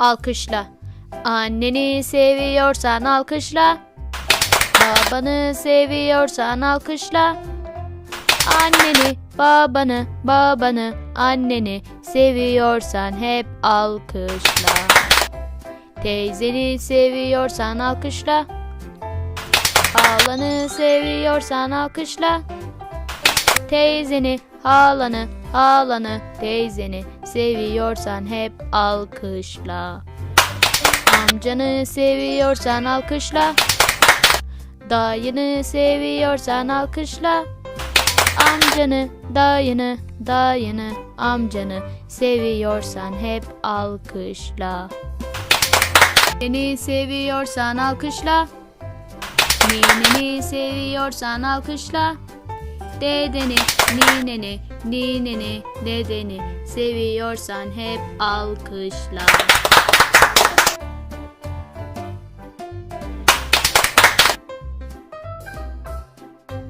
alkışla. Anneni seviyorsan alkışla. Babanı seviyorsan alkışla. Anneni, babanı, babanı, anneni seviyorsan hep alkışla. Teyzeni seviyorsan alkışla. Halanı seviyorsan alkışla. Teyzeni, halanı, halanı, teyzeni seviyorsan hep alkışla. Amcanı seviyorsan alkışla. Dayını seviyorsan alkışla. Amcanı, dayını, dayını, amcanı seviyorsan hep alkışla. Seni seviyorsan alkışla. Nineni seviyorsan alkışla. Dedeni, nineni, nineni, dedeni seviyorsan hep alkışla.